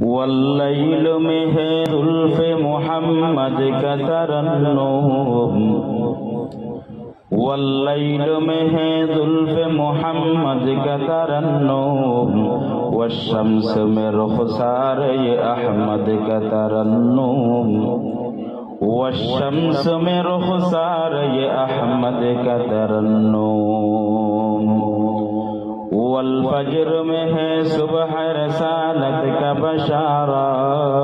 والليل مه ذلف محمد كثر النوم. والليل مه ذلف محمد كثر النوم. والشمس مرخصار أحمد كثر النوم. والشمس مرخصار أحمد كثر النوم. والفجر میں ہے صبح رسالت کا بشارات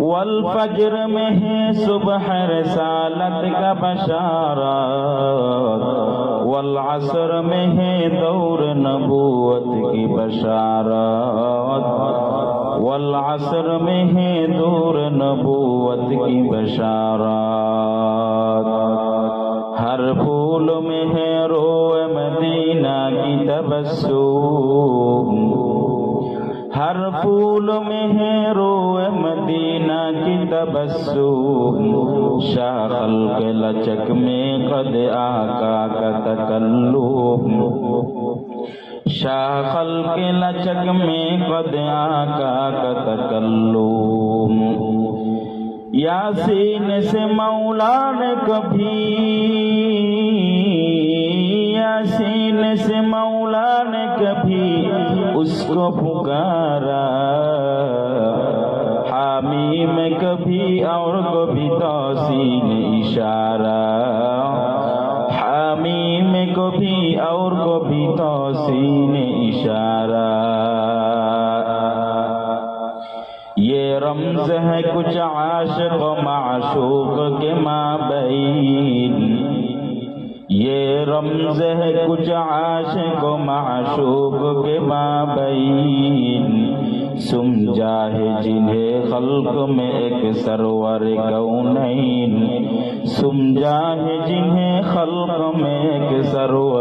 والفجر میں ہے صبح رسالت کا بشارات والعصر میں ہے دور نبوت کی بشارات والعصر میں ہے دور نبوت کی بشارات ہر پھول میں ہے روئے مدینہ کی تبسم۔ ہر پھول میں ہے روئے مدینہ کی تبسم۔ شاخل کے لچک میں قد آقا کا تکلم۔ شاخل کے لچک میں قد آقا کا تکلم۔ یاسین سے مولا نے کبھی نے کبھی اس کو پکارا۔ حامی میں کبھی اور کبھی توسین اشارہ۔ حامی میں کبھی اور کبھی توسین اشارہ۔ یہ رمز ہے کچھ عاشق و معشوق کے مابین۔ یہ رمز ہے کچھ عاشق و معشوق کے مابین۔ سمجھا ہے جنہیں خلق میں ایک سرور کونین سمجھا ہے جنہیں خلق میں ایک سرور